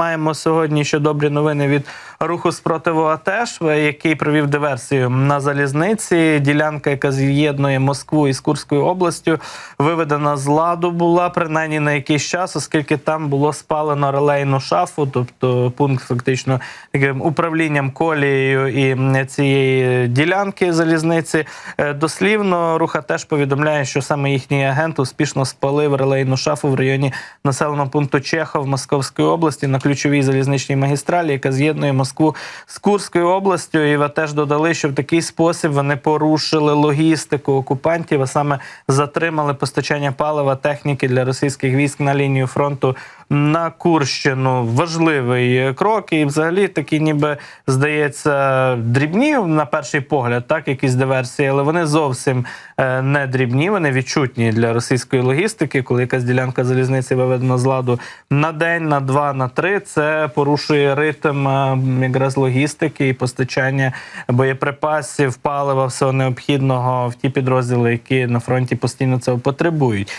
маємо сьогодні ще добрі новини від руху спротиву АТЕШ, який провів диверсію на залізниці. Ділянка, яка з'єднує Москву із Курською областю, виведена з ладу була принаймні на якийсь час, оскільки там було спалено релейну шафу, тобто пункт фактично таким управлінням колією і цієї ділянки залізниці. Е, Дослівно руха теж повідомляє, що саме їхній агент успішно спалив релейну шафу в районі населеного пункту Чехов Московської області на ключовій залізничній магістралі, яка з'єднує Москву з Курською областю. І ви теж додали, що в такий спосіб вони порушили логістику окупантів, а саме затримали постачання палива техніки для російських військ на лінію фронту на Курщину. Важливий крок, і взагалі такі, ніби здається, дрібні на перший погляд, так якісь диверсії, але вони зовсім е, не дрібні. Вони відчутні для російської логістики, коли якась ділянка залізниці виведена з ладу на день, на два, на три. Це порушує ритм е, якраз логістики і постачання боєприпасів, палива, всього необхідного в ті підрозділи, які на фронті постійно цього потребують.